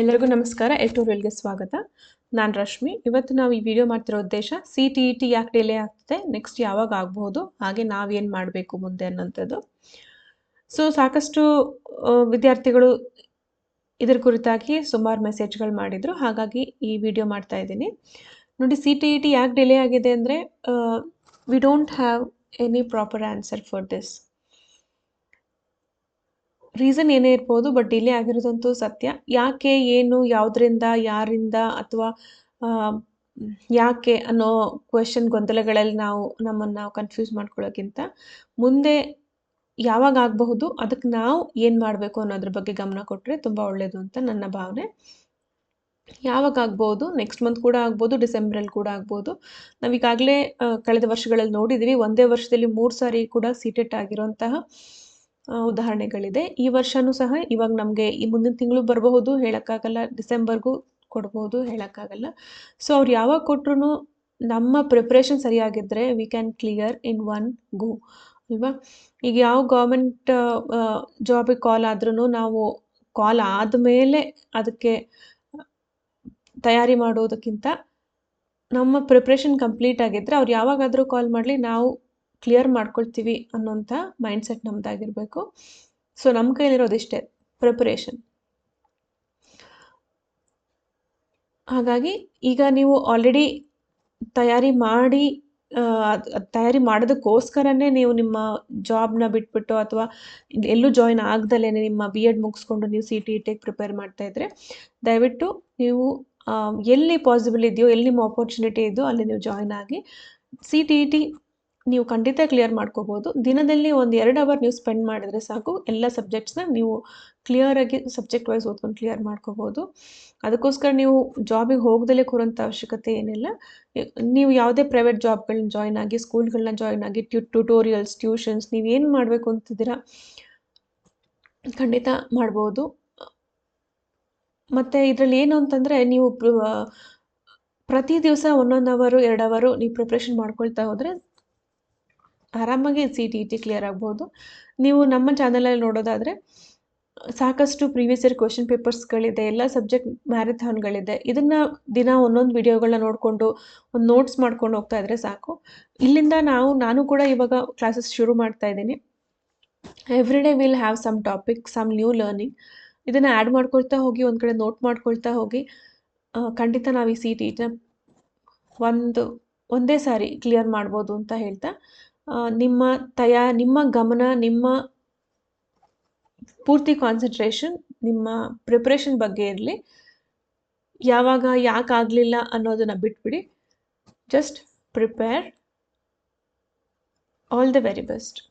ಎಲ್ಲರಿಗೂ ನಮಸ್ಕಾರ. ಎಲ್ಟೋರಿಯಲ್ಗೆ ಸ್ವಾಗತ. ನಾನು ರಶ್ಮಿ. ಇವತ್ತು ನಾವು ಈ ವಿಡಿಯೋ ಮಾಡ್ತಿರೋ ಉದ್ದೇಶ ಸಿ ಟಿ ಇ ಟಿ ಯಾಕೆ ಡಿಲೇ ಆಗ್ತದೆ. ನೆಕ್ಸ್ಟ್ ಯಾವಾಗ ಆಗ್ಬೋದು ಹಾಗೆ ನಾವೇನು ಮಾಡಬೇಕು ಮುಂದೆ ಅನ್ನೋಂಥದ್ದು. ಸೊ ಸಾಕಷ್ಟು ವಿದ್ಯಾರ್ಥಿಗಳು ಇದರ ಕುರಿತಾಗಿ ಸುಮಾರು ಮೆಸೇಜ್ಗಳು ಮಾಡಿದರು. ಹಾಗಾಗಿ ಈ ವಿಡಿಯೋ ಮಾಡ್ತಾ ಇದ್ದೀನಿ. ನೋಡಿ ಸಿ ಟಿ ಇ ಟಿ ಯಾಕೆ ಡಿಲೇ ಆಗಿದೆ ಅಂದರೆ we don't have any proper answer for this reason ಏನೇ ಇರ್ಬೋದು ಬಟ್ ಡಿಲೇ ಆಗಿರೋದಂತೂ ಸತ್ಯ. ಯಾಕೆ, ಏನು, ಯಾವುದರಿಂದ, ಯಾರಿಂದ ಅಥವಾ ಯಾಕೆ ಅನ್ನೋ ಕ್ವೆಶನ್ ಗೊಂದಲಗಳಲ್ಲಿ ನಾವು ನಮ್ಮನ್ನು ನಾವು ಕನ್ಫ್ಯೂಸ್ ಮಾಡ್ಕೊಳ್ಳೋಕ್ಕಿಂತ ಮುಂದೆ ಯಾವಾಗ ಆಗಬಹುದು ಅದಕ್ಕೆ ನಾವು ಏನು ಮಾಡಬೇಕು ಅನ್ನೋದ್ರ ಬಗ್ಗೆ ಗಮನ ಕೊಟ್ಟರೆ ತುಂಬ ಒಳ್ಳೆಯದು ಅಂತ ನನ್ನ ಭಾವನೆ. ಯಾವಾಗ ಆಗ್ಬೋದು ನೆಕ್ಸ್ಟ್ ಮಂತ್ ಕೂಡ ಆಗ್ಬೋದು, ಡಿಸೆಂಬರಲ್ಲಿ ಕೂಡ ಆಗ್ಬೋದು. ನಾವೀಗಾಗಲೇ ಕಳೆದ ವರ್ಷಗಳಲ್ಲಿ ನೋಡಿದ್ದೀವಿ ಒಂದೇ ವರ್ಷದಲ್ಲಿ ಮೂರು ಸಾರಿ ಕೂಡ ಸೀಟೆಟ್ ಆಗಿರೋಂತಹ ಉದಾಹರಣೆಗಳಿದೆ. ಈ ವರ್ಷನೂ ಸಹ ಇವಾಗ ನಮಗೆ ಈ ಮುಂದಿನ ತಿಂಗಳು ಬರಬಹುದು, ಹೇಳೋಕ್ಕಾಗಲ್ಲ. ಡಿಸೆಂಬರ್ಗೂ ಕೊಡ್ಬೋದು, ಹೇಳೋಕ್ಕಾಗಲ್ಲ. ಸೊ ಅವ್ರು ಯಾವಾಗ ಕೊಟ್ರು ನಮ್ಮ ಪ್ರಿಪ್ರೇಷನ್ ಸರಿಯಾಗಿದ್ದರೆ we can clear in one go ಅಲ್ವಾ? ಈಗ ಯಾವ ಗೌರ್ಮೆಂಟ್ ಜಾಬಿಗೆ ಕಾಲ್ ಆದ್ರೂ ನಾವು ಕಾಲ್ ಆದಮೇಲೆ ಅದಕ್ಕೆ ತಯಾರಿ ಮಾಡೋದಕ್ಕಿಂತ ನಮ್ಮ ಪ್ರಿಪ್ರೇಷನ್ ಕಂಪ್ಲೀಟ್ ಆಗಿದ್ದರೆ ಅವ್ರು ಯಾವಾಗಾದರೂ ಕಾಲ್ ಮಾಡಲಿ. ನಾವು ಕ್ಲಿಯರ್ ಮಾಡ್ಕೊಳ್ತೀವಿ ಅನ್ನೋಂಥ ಮೈಂಡ್ಸೆಟ್ ನಮ್ಮದಾಗಿರಬೇಕು ಸೊ ನಮ್ಮ ಕೈಲಿರೋದಿಷ್ಟೇ ಪ್ರಿಪರೇಷನ್ ಹಾಗಾಗಿ, ಈಗ ನೀವು ಆಲ್ರೆಡಿ ತಯಾರಿ ಮಾಡಿ ತಯಾರಿ ಮಾಡೋದಕ್ಕೋಸ್ಕರನೇ ನೀವು ನಿಮ್ಮ ಜಾಬ್ನ ಬಿಟ್ಬಿಟ್ಟು ಅಥವಾ ಎಲ್ಲೂ ಜಾಯಿನ್ ಆಗ್ದಲೇ ನಿಮ್ಮ ಬಿ ಎಡ್ ಮುಗಿಸ್ಕೊಂಡು ನೀವು ಸಿ ಟಿ ಟಿಗೆ ಪ್ರಿಪೇರ್ ಮಾಡ್ತಾ ಇದ್ರೆ, ದಯವಿಟ್ಟು ನೀವು ಎಲ್ಲಿ ಪಾಸಿಬಲ್ ಇದೆಯೋ, ಎಲ್ಲಿ ನಿಮ್ಮ ಆಪರ್ಚುನಿಟಿ ಇದೆಯೋ, ಅಲ್ಲಿ ನೀವು ಜಾಯಿನ್ ಆಗಿ ಸಿ ಟಿ ಇ ಟಿ ನೀವು ಖಂಡಿತ ಕ್ಲಿಯರ್ ಮಾಡ್ಕೋಬೋದು. ದಿನದಲ್ಲಿ ಒಂದು ಎರಡು ಅವರ್ ನೀವು ಸ್ಪೆಂಡ್ ಮಾಡಿದರೆ ಸಾಕು. ಎಲ್ಲ ಸಬ್ಜೆಕ್ಟ್ಸ್ನ ನೀವು ಕ್ಲಿಯರಾಗಿ ಸಬ್ಜೆಕ್ಟ್ ವೈಸ್ ಓದ್ಕೊಂಡು ಕ್ಲಿಯರ್ ಮಾಡ್ಕೋಬೋದು. ಅದಕ್ಕೋಸ್ಕರ ನೀವು ಜಾಬಿಗೆ ಹೋಗದಲ್ಲೇ ಕೂರೋಂಥ ಅವಶ್ಯಕತೆ ಏನಿಲ್ಲ. ನೀವು ಯಾವುದೇ ಪ್ರೈವೇಟ್ ಜಾಬ್ಗಳನ್ನ ಜಾಯ್ನ್ ಆಗಿ ಸ್ಕೂಲ್ಗಳನ್ನ ಜಾಯ್ನ್ ಆಗಿ ಟ್ಯೂ ಟ್ಯೂಟೋರಿಯಲ್ಸ್ ಟ್ಯೂಷನ್ಸ್ ನೀವೇನು ಮಾಡಬೇಕು ಅಂತಿದ್ದೀರಾ, ಖಂಡಿತ ಮಾಡ್ಬೋದು. ಮತ್ತು ಇದರಲ್ಲಿ ಏನು ಅಂತಂದರೆ ನೀವು ಪ್ರತಿ ದಿವಸ ಒಂದೊಂದು ಅವರು ಎರಡು ಅವರು ನೀವು ಪ್ರಿಪ್ರೇಷನ್ ಮಾಡ್ಕೊಳ್ತಾ ಹೋದರೆ ಆರಾಮಾಗಿ C T E T clear ಆಗ್ಬೋದು. ನೀವು ನಮ್ಮ ಚಾನಲಲ್ಲಿ ನೋಡೋದಾದರೆ, ಸಾಕಷ್ಟು ಪ್ರೀವಿಯಸ್ ಇಯರ್ ಕ್ವೆಶನ್ ಪೇಪರ್ಸ್ಗಳಿದೆ ಎಲ್ಲ ಸಬ್ಜೆಕ್ಟ್ ಮ್ಯಾರಥಾನ್ಗಳಿದೆ ಇದನ್ನು ದಿನ ಒಂದೊಂದು ವಿಡಿಯೋಗಳನ್ನ ನೋಡಿಕೊಂಡು, ಒಂದು ನೋಟ್ಸ್ ಮಾಡ್ಕೊಂಡು ಹೋಗ್ತಾ ಇದ್ರೆ ಸಾಕು. ಇಲ್ಲಿಂದ ನಾವು, ನಾನು ಕೂಡ ಇವಾಗ ಕ್ಲಾಸಸ್ ಶುರು ಮಾಡ್ತಾ ಇದ್ದೀನಿ. Every day will have some topic some new learning ಇದನ್ನು ಆ್ಯಡ್ ಮಾಡ್ಕೊಳ್ತಾ ಹೋಗಿ, ಒಂದು ಕಡೆ ನೋಟ್ ಮಾಡ್ಕೊಳ್ತಾ ಹೋಗಿ ಖಂಡಿತ ನಾವು ಈ ಸಿ ಟಿ ಒಂದು, ಒಂದೇ ಸಾರಿ ಕ್ಲಿಯರ್ ಮಾಡ್ಬೋದು ಅಂತ ಹೇಳ್ತಾ ನಿಮ್ಮ ತಯಾ, ನಿಮ್ಮ ಗಮನ, ನಿಮ್ಮ ಪೂರ್ತಿ ಕಾನ್ಸಂಟ್ರೇಷನ್ ನಿಮ್ಮ ಪ್ರಿಪ್ರೇಷನ್ ಬಗ್ಗೆ ಇರಲಿ. ಯಾವಾಗ ಯಾಕೆ ಆಗಲಿಲ್ಲ ಅನ್ನೋದನ್ನು ಬಿಟ್ಬಿಡಿ. Just prepare all the very best